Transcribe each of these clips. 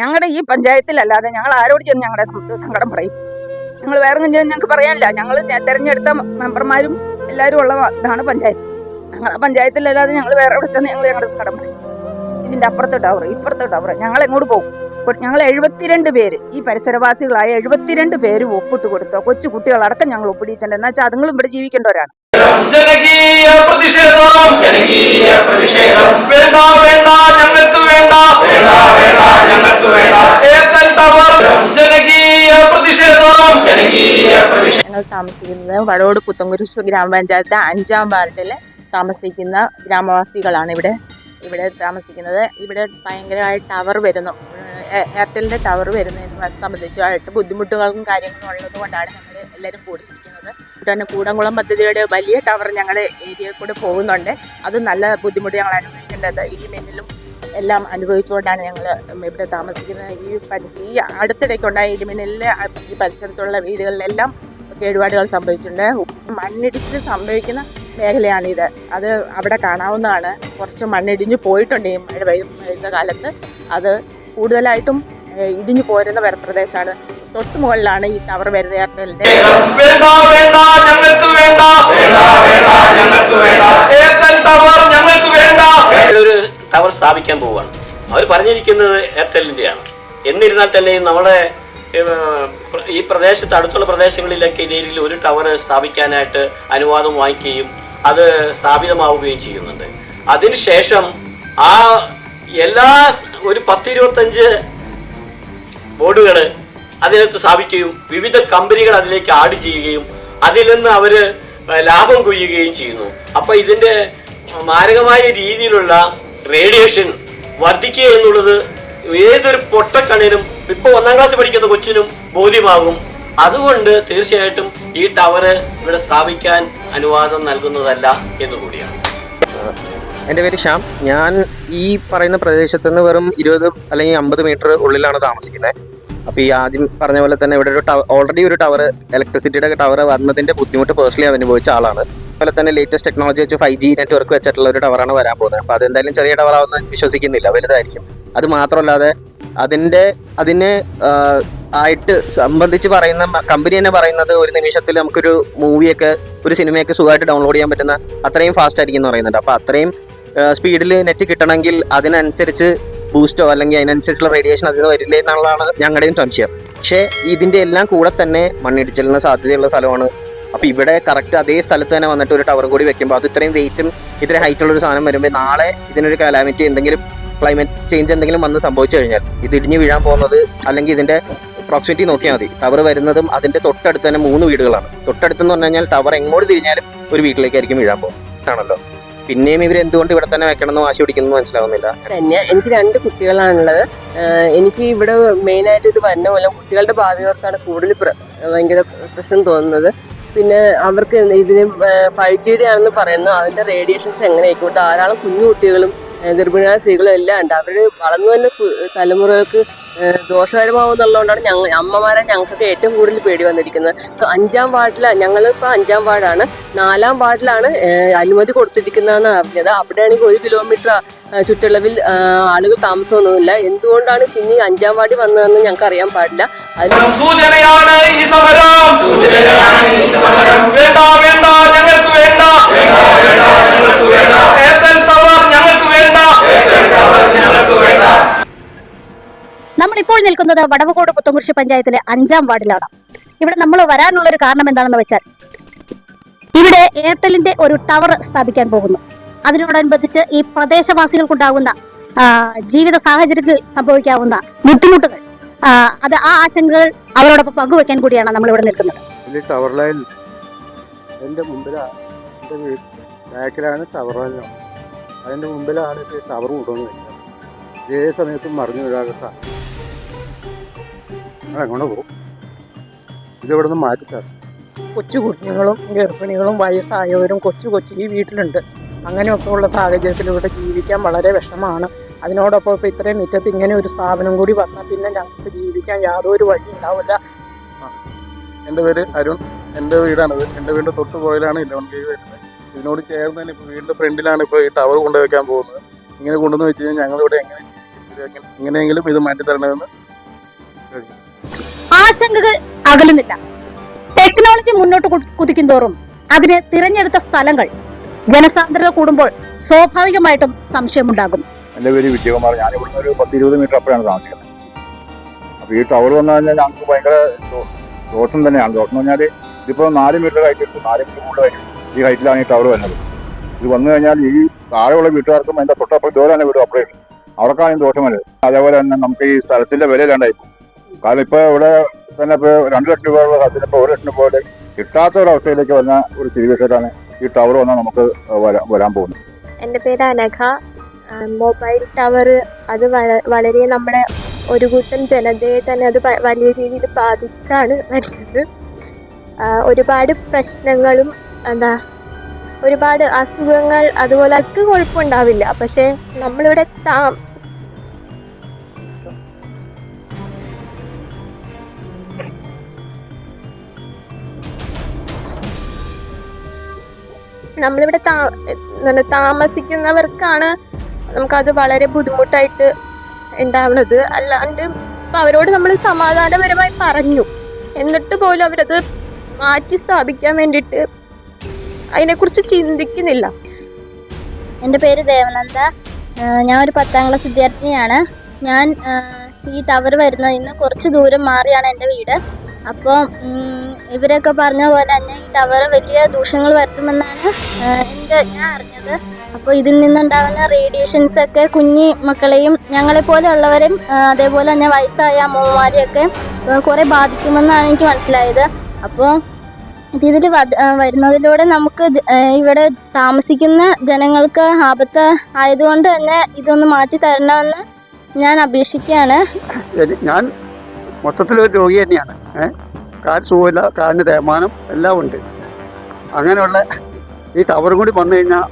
ഞങ്ങളുടെ ഈ പഞ്ചായത്തിലല്ലാതെ ഞങ്ങൾ ആരോട് ചെന്ന് ഞങ്ങളുടെ സങ്കടം പറയും? ഞങ്ങൾ വേറെ ഒന്നും ചെന്ന് ഞങ്ങൾക്ക് പറയാനില്ല. ഞങ്ങൾ തെരഞ്ഞെടുത്ത മെമ്പർമാരും എല്ലാവരും ഉള്ള ഇതാണ് പഞ്ചായത്ത്. ഞങ്ങളുടെ പഞ്ചായത്തിലല്ലാതെ ഞങ്ങൾ വേറെ എവിടെ ചെന്ന് ഞങ്ങൾ ഞങ്ങളുടെ സങ്കടം പറയും. ഇതിന്റെ അപ്പുറത്തെ ടവർ ഇപ്പുറത്തെ ടവർ ഞങ്ങൾ എങ്ങോട്ട് പോകും ഞങ്ങൾ എഴുപത്തിരണ്ട് പേര് ഈ പരിസരവാസികളായ എഴുപത്തിരണ്ട് പേര് ഒപ്പിട്ട് കൊടുത്തു കൊച്ചു കുട്ടികളടക്കം ഞങ്ങൾ ഒപ്പിടിയിട്ടുണ്ട് എന്നാ വെച്ചാൽ അതുങ്ങളും ഇവിടെ ജീവിക്കേണ്ടവരാണ്. ജനകീയ പ്രതിഷേധം. ജനകീയ പ്രതിഷേധം. താമസിക്കുന്നത് വടവോട് പുത്തൻകുരിശ് ഗ്രാമപഞ്ചായത്ത് അഞ്ചാം വാർഡിൽ താമസിക്കുന്ന ഗ്രാമവാസികളാണ് ഇവിടെ ഇവിടെ താമസിക്കുന്നത്. ഇവിടെ ഭയങ്കരമായ ടവർ വരുന്നു. എയർടെലിന്റെ ടവർ വരുന്നതിനെ സംബന്ധിച്ചായിട്ട് ബുദ്ധിമുട്ടുകളും കാര്യങ്ങളും ഉള്ളത് കൊണ്ടാണ് ഞങ്ങൾ എല്ലാവരും കൂടിയിരിക്കുന്നത്. തന്നെ കൂടംകുളം പദ്ധതിയുടെ വലിയ ടവർ ഞങ്ങളുടെ ഏരിയയിൽ കൂടെ പോകുന്നുണ്ട്. അത് നല്ല ബുദ്ധിമുട്ട് ഞങ്ങൾ അനുഭവിക്കേണ്ടത്. ഈ മെന്നിലും എല്ലാം അനുഭവിച്ചുകൊണ്ടാണ് ഞങ്ങൾ ഇവിടെ താമസിക്കുന്നത്. ഈ ഈ അടുത്തിടയ്ക്കുണ്ടായ ഇടിമിന്നലിൽ ഈ പരിസരത്തുള്ള വീടുകളിലെല്ലാം കേടുപാടുകൾ സംഭവിച്ചിട്ടുണ്ട്. മണ്ണിടിച്ചിൽ സംഭവിക്കുന്ന മേഖലയാണിത്. അത് അവിടെ കാണാവുന്നതാണ്. കുറച്ച് മണ്ണിടിഞ്ഞ് പോയിട്ടുണ്ട് ഈ മഴ പെയ്യുന്ന പെയ്യുന്ന കാലത്ത്. അത് കൂടുതലായിട്ടും ഇടിഞ്ഞു പോരുന്ന പ്രദേശമാണ്. തൊട്ട് മുകളിലാണ് ഈ ടവർ വരുന്ന എയർടെലിന്റെ വേണ്ട വേണ്ട ഞങ്ങൾക്ക് വേണ്ട. വേണ്ട വേണ്ട ഞങ്ങൾക്ക് വേണ്ട. ഏത്തൽ ടവർ ഞങ്ങൾക്ക് വേണ്ട. ഒരു ടവർ സ്ഥാപിക്കാൻ പോവുകയാണ്. അവർ പറഞ്ഞിരിക്കുന്നത് എയർടെലിന്റെയാണ് എന്നിരുന്നാൽ തന്നെയും നമ്മുടെ ഈ പ്രദേശത്ത് അടുത്തുള്ള പ്രദേശങ്ങളിലൊക്കെ ഇതിൽ ഒരു ടവർ സ്ഥാപിക്കാനായിട്ട് അനുവാദം വാങ്ങിക്കുകയും അത് സ്ഥാപിതമാവുകയും ചെയ്യുന്നുണ്ട്. അതിനുശേഷം ആ എല്ലാ ഒരു പത്തിരുപത്തഞ്ച് ബോർഡുകൾ അതിനകത്ത് സ്ഥാപിക്കുകയും വിവിധ കമ്പനികൾ അതിലേക്ക് ആഡ് ചെയ്യുകയും അതിൽ നിന്ന് അവർ ലാഭം കൊയ്യുകയും ചെയ്യുന്നു. അപ്പോൾ ഇതിന്റെ മാരകമായ രീതിയിലുള്ള റേഡിയേഷൻ വർദ്ധിക്കുക എന്നുള്ളത് ഏതൊരു പൊട്ടക്കണ്ണിനും ഇപ്പോൾ ഒന്നാം ക്ലാസ് പഠിക്കുന്ന കൊച്ചിനും ബോധ്യമാകും. അതുകൊണ്ട് തീർച്ചയായിട്ടും ഈ ടവർ ഇവിടെ സ്ഥാപിക്കാൻ അനുവാദം നൽകുന്നതല്ല എന്ന് കൂടിയാണ്. എന്റെ പേര് ശ്യാം. ഞാൻ ഈ പറയുന്ന പ്രദേശത്ത് നിന്ന് വെറും ഇരുപത് അല്ലെങ്കിൽ അമ്പത് മീറ്റർ ഉള്ളിലാണ് താമസിക്കുന്നത്. അപ്പോൾ ഈ ആദ്യം പറഞ്ഞ പോലെ തന്നെ ഇവിടെ ഒരു ടവർ ഓൾറെഡി ഒരു ടവർ ഇലക്ട്രിസിറ്റിയുടെ ടവർ വന്നതിന്റെ ബുദ്ധിമുട്ട് പേഴ്സണലി അനുഭവിച്ച ആളാണ്. അതുപോലെ തന്നെ ലേറ്റസ്റ്റ് ടെക്നോളജി വെച്ച് ഫൈവ് ജി നെറ്റ്വർക്ക് വെച്ചിട്ടുള്ള ഒരു ടവറാണ് വരാൻ പോകുന്നത്. അപ്പോൾ അതെന്തായാലും ചെറിയ ടവർ ആവുന്ന വിശ്വസിക്കുന്നില്ല. വലുതായിരിക്കും. അത് മാത്രമല്ലാതെ അതിന്റെ അതിനെ ആയിട്ട് സംബന്ധിച്ച് പറയുന്ന കമ്പനി തന്നെ പറയുന്നത് ഒരു നിമിഷത്തിൽ നമുക്കൊരു മൂവിയൊക്കെ ഒരു സിനിമയൊക്കെ സുഖമായിട്ട് ഡൗൺലോഡ് ചെയ്യാൻ പറ്റുന്ന അത്രയും ഫാസ്റ്റ് ആയിരിക്കും എന്ന് പറയുന്നുണ്ട്. അപ്പോൾ അത്രയും സ്പീഡിൽ നെറ്റ് കിട്ടണമെങ്കിൽ അതിനനുസരിച്ച് ബൂസ്റ്റോ അല്ലെങ്കിൽ അതിനനുസരിച്ചുള്ള റേഡിയേഷൻ അതിന് വരില്ലേ എന്നുള്ളതാണ് ഞങ്ങളുടെയും സംശയം പക്ഷേ ഇതിന്റെ എല്ലാം കൂടെ തന്നെ മണ്ണിടിച്ചിലിന് സാധ്യതയുള്ള സ്ഥലമാണ്. അപ്പൊ ഇവിടെ കറക്റ്റ് അതേ സ്ഥലത്ത് തന്നെ വന്നിട്ട് ഒരു ടവർ കൂടി വെക്കുമ്പോൾ അത് ഇത്രയും വെയിറ്റും ഇത്രയും ഹൈറ്റുള്ള ഒരു സാധനം വരുമ്പോൾ നാളെ ഇതിനൊരു കലാമിറ്റി എന്തെങ്കിലും ക്ലൈമറ്റ് ചേഞ്ച് എന്തെങ്കിലും വന്ന് സംഭവിച്ചു കഴിഞ്ഞാൽ ഇത് ഇടിഞ്ഞു വീഴാൻ പോകുന്നത് അല്ലെങ്കിൽ ഇതിന്റെ പ്രോക്സിമിറ്റി നോക്കിയാൽ മതി. ടവർ വരുന്നതും അതിന്റെ തൊട്ടടുത്ത് തന്നെ മൂന്ന് വീടുകളാണ്. തൊട്ടടുത്തെന്ന് പറഞ്ഞു കഴിഞ്ഞാൽ ടവർ എങ്ങോട്ട് തിരിഞ്ഞാലും ഒരു വീട്ടിലേക്കായിരിക്കും വീഴാൻ പോകും ആണല്ലോ പിന്നെയും ഇവർ എന്തുകൊണ്ട് ഇവിടെ തന്നെ വെക്കണമെന്ന് വാശി പിടിക്കുന്നു മനസ്സിലാവുന്നില്ല. തന്നെ എനിക്ക് രണ്ട് കുട്ടികളാണുള്ളത്. എനിക്ക് ഇവിടെ മെയിനായിട്ട് ഇത് വരുന്ന മൂലം കുട്ടികളുടെ ഭാവി ഓർത്താണ് കൂടുതൽ ഭയങ്കര പ്രശ്നം തോന്നുന്നത്. പിന്നെ അവർക്ക് ഇതിന് ഫൈവ് ജിയുടെ ആണെന്ന് പറയുന്നു. അതിന്റെ റേഡിയേഷൻസ് എങ്ങനെയായിരിക്കും ധാരാളം കുഞ്ഞു കുട്ടികളും ഗർഭിണിയായ സ്ത്രീകളും എല്ലാം ഉണ്ട്. അവർ വളർന്നു വന്ന കു- തലമുറകൾക്ക് ദോഷകരമാവുന്നുള്ളതുകൊണ്ടാണ് ഞങ്ങൾ അമ്മമാരെ ഞങ്ങൾക്കൊക്കെ ഏറ്റവും കൂടുതൽ പേടി വന്നിരിക്കുന്നത്. അഞ്ചാം വാർഡിലാണ് ഞങ്ങളിപ്പോൾ അഞ്ചാം വാർഡാണ്. നാലാം വാർഡിലാണ് അനുമതി കൊടുത്തിരിക്കുന്നതെന്ന് അറിഞ്ഞത് അവിടെയാണെങ്കിൽ ഒരു കിലോമീറ്റർ ചുറ്റളവിൽ ആളുകൾ താമസമൊന്നുമില്ല. എന്തുകൊണ്ടാണ് പിന്നെ അഞ്ചാം വാർഡിൽ വന്നതെന്ന് ഞങ്ങൾക്ക് അറിയാൻ പാടില്ല. അതിൽ സൂചനയാണ് ഈ സമരം. സൂചനയാണ് ഈ സമരം. വേണ്ട വേണ്ട ഞങ്ങൾക്ക് വേണ്ട. വേണ്ട ഞങ്ങൾക്ക് വേണ്ട. വേണ്ട നമ്മളിപ്പോൾ നിൽക്കുന്നത് വടവകോട് പുത്തൻകുരിശ് പഞ്ചായത്തിലെ അഞ്ചാം വാർഡിലാണ്. ഇവിടെ നമ്മൾ വരാനുള്ള ഒരു കാരണം എന്താണെന്ന് വെച്ചാൽ ഇവിടെ എയർടെലിന്റെ ഒരു ടവർ സ്ഥാപിക്കാൻ പോകുന്നു. അതിനോടനുബന്ധിച്ച് ഈ പ്രദേശവാസികൾക്കുണ്ടാകുന്ന ജീവിത സാഹചര്യത്തിൽ സംഭവിക്കാവുന്ന ബുദ്ധിമുട്ടുകൾ അത് ആ ആശങ്കകൾ അവരോടൊപ്പം പങ്കുവെക്കാൻ കൂടിയാണ് നമ്മൾ ഇവിടെ നിൽക്കുന്നത് ടവർ ലൈൻ ടവർ ലൈൻ. അതിന്റെ മുമ്പിലാണ് ഈ ടവർ കൊണ്ടുവന്ന് വെക്കുന്നത് ഏത് സമയത്തും മറിഞ്ഞു വീഴാതെ സാധ്യത അങ്ങനെ പോകും ഇതിവിടെ നിന്ന് മാറ്റിത്തരാം കൊച്ചു കുട്ടികളും ഗർഭിണികളും വയസ്സായവരും കൊച്ചു കൊച്ചു ഈ വീട്ടിലുണ്ട്. അങ്ങനെയൊക്കെ ഉള്ള സാഹചര്യത്തിൽ ഇവിടെ ജീവിക്കാൻ വളരെ വിഷമമാണ്. അതിനോടൊപ്പം ഇപ്പോൾ ഇത്രയും മുറ്റത്ത് ഇങ്ങനെ ഒരു സ്ഥാപനം കൂടി വന്നാൽ പിന്നെ ഞങ്ങൾക്ക് ജീവിക്കാൻ യാതൊരു വഴി ഉണ്ടാവില്ല. എന്റെ പേര് അരുൺ. എന്റെ വീടാണിത് എന്റെ വീടിന്റെ തൊട്ട് പോയാലാണ് കേവ് വരുന്നത്. ഇതിനോട് ചേർന്ന് തന്നെ ഇപ്പോൾ വീടിന്റെ ഫ്രണ്ടിലാണ് ഇപ്പോൾ ഈ ടവർ കൊണ്ടുവയ്ക്കാൻ പോകുന്നത്. ഇങ്ങനെ കൊണ്ടുവന്ന് വെച്ച് കഴിഞ്ഞാൽ ഞങ്ങളിവിടെ എങ്ങനെ? എങ്ങനെയെങ്കിലും ഇത് മാറ്റി തരണമെന്ന് ആശങ്കകൾ അകലുന്നില്ല. ടെക്നോളജി മുന്നോട്ട് കുതിക്കും കുതിക്കുന്തോറും അതിന് തിരഞ്ഞെടുത്ത സ്ഥലങ്ങൾ ജനസാന്ദ്രത കൂടുമ്പോൾ സ്വാഭാവികമായിട്ടും സംശയമുണ്ടാകും. എന്റെ പേര് വിജയകുമാർ. ഞാൻ ഇവിടുന്ന് ഒരു പത്ത് ഇരുപത് മീറ്റർ അപ്പുറമാണ് താമസിക്കുന്നത്. അപ്പോൾ ഈ ടവർ വന്നു കഴിഞ്ഞാൽ ഞങ്ങൾക്ക് ഭയങ്കര ദോഷം തന്നെയാണ്. ദോഷം എന്ന് പറഞ്ഞാൽ ഇതിപ്പോൾ നാല് മീറ്റർ എടുത്തു. നാല് മീറ്റർ ഹൈറ്റ് ഈ ഹൈറ്റിലാണ് ഈ ടവർ വരുന്നത്. ഇത് വന്നു കഴിഞ്ഞാൽ ഈ താഴെയുള്ള വീട്ടുകാർക്കും അതിന്റെ തൊട്ടപ്പുറം ദൂരമാണ് വീട് ഓപ്പറേഷൻ അവർക്കാണ് ദോഷം വരുന്നത്. അതേപോലെ തന്നെ നമുക്ക് ഈ സ്ഥലത്തിന്റെ വില ഇല്ലാണ്ടായി കാരണം ഇപ്പോൾ ഇവിടെ തന്നെ ഇപ്പോൾ രണ്ട് ലക്ഷം രൂപയുള്ള സ്ഥലത്തിന് ഇപ്പോൾ ഒരു ലക്ഷം രൂപ പോലെ കിട്ടാത്ത ഒരു അവസ്ഥയിലേക്ക് വന്ന ഒരു സ്ഥിതിവിശേഷമാണ് ഈ ടവർ വന്നാൽ നമുക്ക് വരാൻ പോകുന്നത്. എന്റെ പേര് അനഘ. മൊബൈൽ ടവർ അത് വളരെ നമ്മുടെ ഒരു കൂട്ടം ജനതയെ തന്നെ അത് വലിയ രീതിയിൽ ബാധിച്ചാണ് വരുന്നത്. ഒരുപാട് പ്രശ്നങ്ങളും എന്താ ഒരുപാട് അസുഖങ്ങൾ അതുപോലെ അത് കുഴപ്പമുണ്ടാവില്ല പക്ഷെ നമ്മളിവിടെ താ നമ്മളിവിടെ താ താമസിക്കുന്നവർക്കാണ് നമുക്കത് വളരെ ബുദ്ധിമുട്ടായിട്ട് ഉണ്ടാവുന്നത്. അല്ലാണ്ട് ഇപ്പൊ അവരോട് നമ്മൾ സമാധാനപരമായി പറഞ്ഞു. എന്നിട്ട് പോലും അവരത് മാറ്റി സ്ഥാപിക്കാൻ വേണ്ടിയിട്ട് അതിനെക്കുറിച്ച് ചിന്തിക്കുന്നില്ല. എന്റെ പേര് ദേവനന്ദ. ഞാൻ ഒരു പത്താം ക്ലാസ് വിദ്യാർത്ഥിനിയാണ്. ഞാൻ ഈ ടവർ വരുന്നതിന് കുറച്ച് ദൂരം മാറിയാണ് എന്റെ വീട്. അപ്പോൾ ഇവരൊക്കെ പറഞ്ഞ പോലെ തന്നെ ഈ ടവർ വലിയ ദൂഷ്യങ്ങൾ വരുത്തുമെന്നാണ് എന്റെ ഞാൻ അറിഞ്ഞത്. അപ്പോൾ ഇതിൽ നിന്നുണ്ടാകുന്ന റേഡിയേഷൻസ് ഒക്കെ കുഞ്ഞി മക്കളെയും ഞങ്ങളെ പോലെയുള്ളവരെയും അതേപോലെ തന്നെ വയസ്സായ അമ്മമാരെയൊക്കെ കുറേ ബാധിക്കുമെന്നാണ് എനിക്ക് മനസ്സിലായത്. അപ്പോൾ ഇതിൽ വരുന്നതിലൂടെ നമുക്ക് ഇവിടെ താമസിക്കുന്ന ജനങ്ങൾക്ക് ആപത്ത് ആയതുകൊണ്ട് തന്നെ ഇതൊന്ന് മാറ്റി തരണമെന്ന് ഞാൻ അപേക്ഷിക്കുകയാണ്. ഞാൻ മൊത്തത്തിൽ ഒരു രോഗി തന്നെയാണ്. കാൽ സുഖമില്ല കാലിന് തേമാനം എല്ലാം ഉണ്ട്. അങ്ങനെയുള്ള ഈ ടവറും കൂടി വന്നു കഴിഞ്ഞാൽ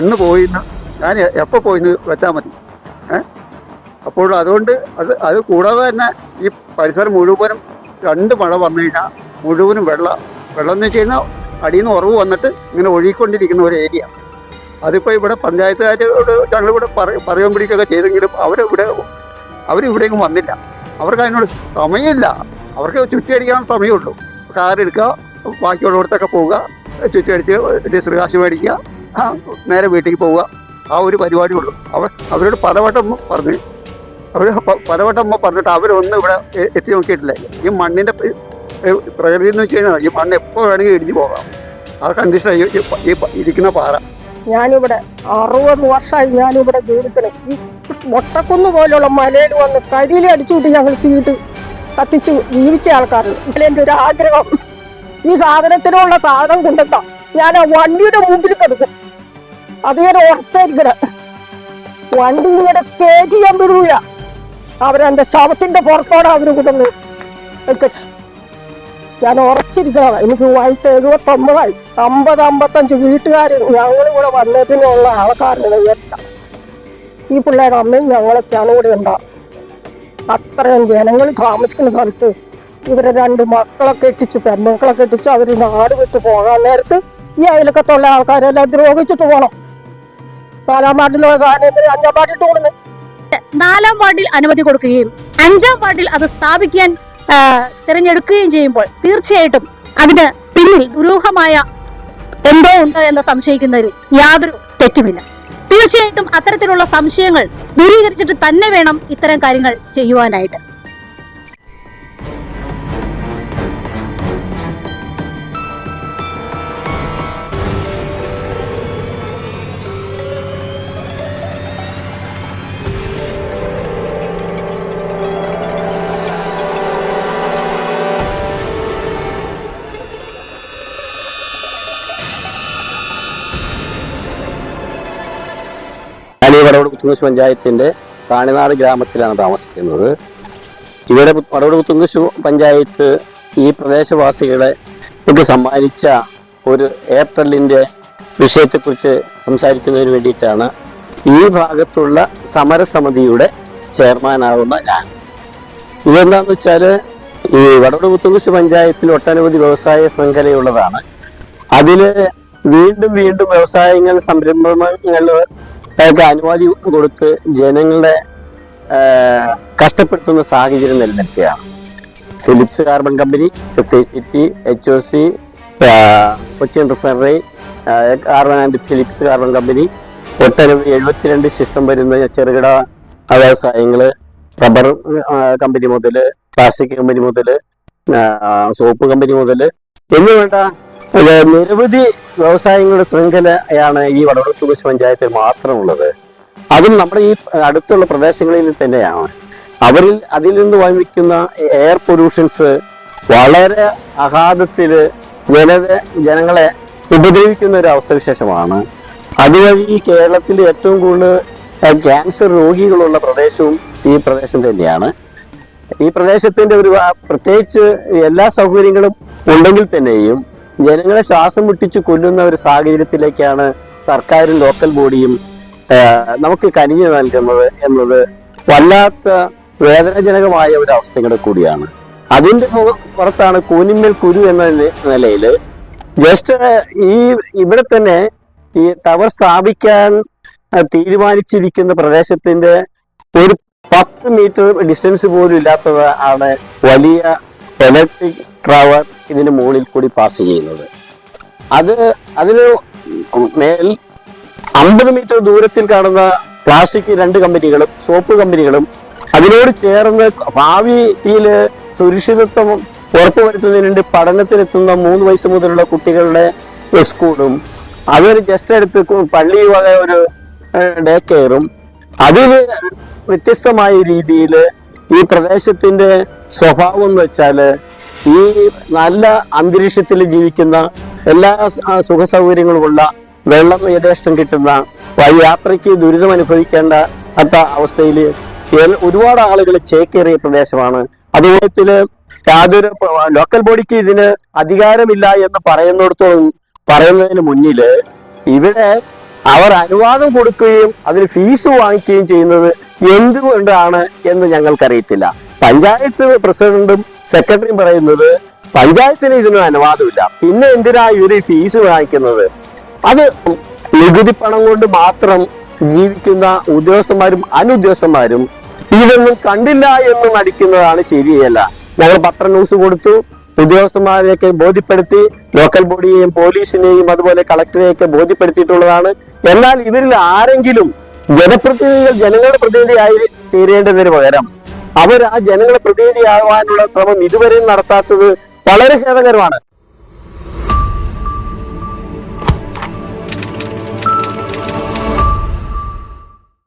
എന്ന് പോയിന്ന് ഞാൻ എപ്പോൾ പോയിന്ന് വെച്ചാൽ മതി. അപ്പോൾ അതുകൊണ്ട് അത് അത് കൂടാതെ തന്നെ ഈ പരിസരം മുഴുവനും രണ്ട് മഴ വന്നു കഴിഞ്ഞാൽ മുഴുവനും വെള്ളം വെള്ളം എന്ന് വെച്ച് കഴിഞ്ഞാൽ അടിയിൽ നിന്ന് ഉറവ് വന്നിട്ട് ഇങ്ങനെ ഒഴുകിക്കൊണ്ടിരിക്കുന്ന ഒരു ഏരിയ അതിപ്പോൾ ഇവിടെ പഞ്ചായത്തുകാരോട് ഞങ്ങളിവിടെ പറ പറയാൻ പിടിക്കുകയൊക്കെ ചെയ്തെങ്കിലും അവരിവിടെ അവരിവിടേക്കും വന്നില്ല. അവർക്ക് അതിനോട് സമയമില്ല. അവർക്ക് ചുറ്റിയടിക്കാൻ സമയമുള്ളൂ. കാറെടുക്കുക ബാക്കിയുള്ള ബാക്കിയുള്ളിടത്തൊക്കെ പോവുക ചുറ്റിയടിച്ച് കാശ് മേടിക്കുക നേരെ വീട്ടിലേക്ക് പോവുക. ആ ഒരു പരിപാടിയുള്ളൂ. അവർ അവരോട് പലവട്ടം പറഞ്ഞു അവർ പലവട്ടം പറഞ്ഞിട്ട് അവരൊന്നും ഇവിടെ എത്തി നോക്കിയിട്ടില്ല. ഈ മണ്ണിന്റെ പ്രകൃതി എന്ന് വെച്ച് കഴിഞ്ഞാൽ ഈ മണ്ണ് എപ്പോൾ വേണമെങ്കിൽ ഇടിഞ്ഞു പോകാം. ആ കണ്ടീഷൻ ഈ ഇരിക്കുന്ന പാറ. ഞാനിവിടെ അറുപത് വർഷമായി ഞാനിവിടെ ജീവിക്കണം. ഈ മൊട്ടക്കുന്ന് പോലുള്ള മലയിൽ വന്ന് കരിയിൽ അടിച്ചുകൂട്ടി ഞങ്ങൾ തീട്ട് കത്തിച്ച് ജീവിച്ച ആൾക്കാരുണ്ട് ഇതിൽ എന്റെ ഒരു ആഗ്രഹം. ഈ സാധനത്തിനുള്ള സാധനം കൊണ്ടെത്താം ഞാൻ ആ വണ്ടിയുടെ മുമ്പിൽ കിടക്കും. അതിങ്ങനെ ഉറച്ചിരിക്കണ വണ്ടി ഇങ്ങനെ കയറ്റി ഞാൻ വിടൂല അവരെന്റെ ശവത്തിന്റെ പുറത്തോടെ അവർ വെക്കട്ടെ ഞാൻ ഉറച്ചിരിക്കണം. എനിക്ക് വയസ്സ് എഴുപത്തൊമ്പതായി. അമ്പത് അമ്പത്തഞ്ച് വീട്ടുകാർ ഞങ്ങൾ ഇവിടെ വന്നതിനുള്ള ആൾക്കാരുടെ എത്താം ഈ പിള്ളേരുടെ അമ്മയും ഞങ്ങളൊക്കെയാണ് ഇവിടെ ഉണ്ടാവും അത്രയും ജനങ്ങൾ താമസിക്കുന്ന സ്ഥലത്ത് ഇവരെ രണ്ട് മക്കളെ കെട്ടിച്ച് പെൺമക്കളെ കെട്ടിച്ച് അവർ നാട് വിട്ട് പോകാൻ നേരത്ത് ഈ അയലക്കത്തുള്ള ആൾക്കാരെല്ലാം ദ്രോഹിച്ചിട്ട് പോകണം നാലാം ഗാനത്തിന് അഞ്ചാം വാർഡിൽ തോന്നുന്നു നാലാം വാർഡിൽ അനുമതി കൊടുക്കുകയും അഞ്ചാം വാർഡിൽ അത് സ്ഥാപിക്കാൻ തിരഞ്ഞെടുക്കുകയും ചെയ്യുമ്പോൾ തീർച്ചയായിട്ടും അതിന് പിന്നിൽ ദുരൂഹമായ എന്തോ ഉണ്ടോ എന്ന് സംശയിക്കുന്നതിൽ യാതൊരു തെറ്റുമില്ല. തീർച്ചയായിട്ടും അത്തരത്തിലുള്ള സംശയങ്ങൾ ദൂരീകരിച്ചിട്ട് തന്നെ വേണം ഇത്തരം കാര്യങ്ങൾ ചെയ്യുവാനായിട്ട്. പുത്തുങ്കുശ് പഞ്ചായത്തിന്റെ കാണിനാട് ഗ്രാമത്തിലാണ് താമസിക്കുന്നത്. ഇവിടെ വടവൂർ പുത്തുങ്കുശ് പഞ്ചായത്ത് ഈ പ്രദേശവാസികളെ സമ്മാനിച്ച ഒരു എയർടെല്ലിന്റെ വിഷയത്തെക്കുറിച്ച് സംസാരിക്കുന്നതിന് വേണ്ടിയിട്ടാണ് ഈ ഭാഗത്തുള്ള സമരസമിതിയുടെ ചെയർമാനാവുന്ന ഞാൻ. ഇതെന്താന്ന് വെച്ചാൽ ഈ വടവൂർ പുത്തുങ്കുശ് പഞ്ചായത്തിൽ ഒട്ടനവധി വ്യവസായ ശൃംഖലയുള്ളതാണ്. അതിൽ വീണ്ടും വീണ്ടും വ്യവസായങ്ങൾ സംരംഭങ്ങൾ ഒക്കെ അനുമതി കൊടുത്ത് ജനങ്ങളെ കഷ്ടപ്പെടുത്തുന്ന സാഹചര്യം നിലനിൽക്കുകയാണ്. Philips carbon company F I C T H O C Cochin refinery carbon and Philips carbon company ഒട്ടനവധി എഴുപത്തിരണ്ട് ശിഷ്ടം വരുന്ന ചെറുകിട വ്യവസായങ്ങൾ റബ്ബർ കമ്പനി മുതൽ പ്ലാസ്റ്റിക് കമ്പനി മുതൽ സോപ്പ് കമ്പനി മുതൽ എന്നുവേണ്ട ഇത് നിരവധി വ്യവസായങ്ങളുടെ ശൃംഖലയാണ് ഈ വടവടത്തൂർ പഞ്ചായത്തിൽ മാത്രമുള്ളത്. അതും നമ്മുടെ ഈ അടുത്തുള്ള പ്രദേശങ്ങളിൽ തന്നെയാണ്. അവരിൽ അതിൽ നിന്ന് വമിക്കുന്ന എയർ പൊല്യൂഷൻസ് വളരെ അഗാധത്തിൽ ജനത ജനങ്ങളെ ഉപദ്രവിക്കുന്ന ഒരു അവസ്ഥവിശേഷമാണ് അതുവഴി ഈ കേരളത്തിൽ ഏറ്റവും കൂടുതൽ ക്യാൻസർ രോഗികളുള്ള പ്രദേശവും ഈ പ്രദേശം തന്നെയാണ്. ഈ പ്രദേശത്തിന്റെ ഒരു പ്രത്യേകിച്ച് എല്ലാ സൗകര്യങ്ങളും ഉണ്ടെങ്കിൽ തന്നെയും ജനങ്ങളെ ശ്വാസം മുട്ടിച്ച് കൊല്ലുന്ന ഒരു സാഹചര്യത്തിലേക്കാണ് സർക്കാരും ലോക്കൽ ബോഡിയും നമുക്ക് കനിഞ്ഞു നൽകുന്നത് എന്നത് വല്ലാത്ത വേദനാജനകമായ ഒരു അവസ്ഥയുടെ കൂടിയാണ്. അതിന്റെ പുറത്താണ് കൂനിന്മേൽ കുരു എന്ന നിലയിൽ ജസ്റ്റ് ഈ ഇവിടെ തന്നെ ഈ ടവർ സ്ഥാപിക്കാൻ തീരുമാനിച്ചിരിക്കുന്ന പ്രദേശത്തിന്റെ ഒരു പത്ത് മീറ്റർ ഡിസ്റ്റൻസ് പോലും ഇല്ലാത്തത് ആണ് വലിയ ഇലക്ട്രിക് ടവർ ഇതിന് മുകളിൽ കൂടി പാസ് ചെയ്യുന്നത്. അത് അതിന് മേൽ അമ്പത് മീറ്റർ ദൂരത്തിൽ കാണുന്ന പ്ലാസ്റ്റിക് രണ്ട് കമ്പനികളും സോപ്പ് കമ്പനികളും അതിനോട് ചേർന്ന് ഭാവിയിൽ സുരക്ഷിതത്വം ഉറപ്പുവരുത്തുന്നതിന് വേണ്ടി പഠനത്തിനെത്തുന്ന മൂന്ന് വയസ്സ് മുതലുള്ള കുട്ടികളുടെ സ്കൂളും അതൊരു ജസ്റ്റ് അടുത്ത് പള്ളി വക ഒരു ഡേ കെയറും അതിൽ വ്യത്യസ്തമായ രീതിയിൽ ഈ പ്രദേശത്തിന്റെ സ്വഭാവം എന്ന് വെച്ചാൽ ഈ നല്ല അന്തരീക്ഷത്തിൽ ജീവിക്കുന്ന എല്ലാ സുഖ സൗകര്യങ്ങളുമുള്ള വെള്ളം യഥേഷ്ടം കിട്ടുന്ന യാത്രയ്ക്ക് ദുരിതം അനുഭവിക്കേണ്ട അത്ത അവസ്ഥയിൽ ഒരുപാട് ആളുകൾ ചേക്കേറിയ പ്രദേശമാണ്. അതുപോലെ യാതൊരു ലോക്കൽ ബോഡിക്ക് ഇതിന് അധികാരമില്ല എന്ന് പറയുന്നിടത്തോളം പറയുന്നതിന് മുന്നിൽ ഇവിടെ അവർ അനുവാദം കൊടുക്കുകയും അതിന് ഫീസ് വാങ്ങിക്കുകയും ചെയ്യുന്നത് എന്തുകൊണ്ടാണ് എന്ന് ഞങ്ങൾക്കറിയത്തില്ല. പഞ്ചായത്ത് പ്രസിഡന്റും സെക്രട്ടറിയും പറയുന്നത് പഞ്ചായത്തിന് ഇതിന് അനുവാദമില്ല. പിന്നെ എന്തിനാ ഇവർ ഫീസ് വാങ്ങിക്കുന്നത്? അത് നികുതി പണം കൊണ്ട് മാത്രം ജീവിക്കുന്ന ഉദ്യോഗസ്ഥന്മാരും അനുദ്യോഗസ്ഥന്മാരും ഇതൊന്നും കണ്ടില്ല എന്ന് നടിക്കുന്നതാണ് ശരിയല്ല. ഞങ്ങൾ പത്ര ന്യൂസ് കൊടുത്തു. ഉദ്യോഗസ്ഥന്മാരെയൊക്കെ ബോധ്യപ്പെടുത്തി. ലോക്കൽ ബോഡിയെയും പോലീസിനെയും അതുപോലെ കളക്ടറെയൊക്കെ ബോധ്യപ്പെടുത്തിയിട്ടുള്ളതാണ്. എന്നാൽ ഇവരിൽ ആരെങ്കിലും ജനപ്രതിനിധികൾ ജനങ്ങളുടെ പ്രതിനിധിയായി തീരേണ്ടതിന് പകരം. അവർ ആ ജനങ്ങളെ പ്രതിനിധിയാവാനുള്ള ശ്രമം ഇതുവരെയും നടത്താത്തത് വളരെ ഖേദകരമാണ്.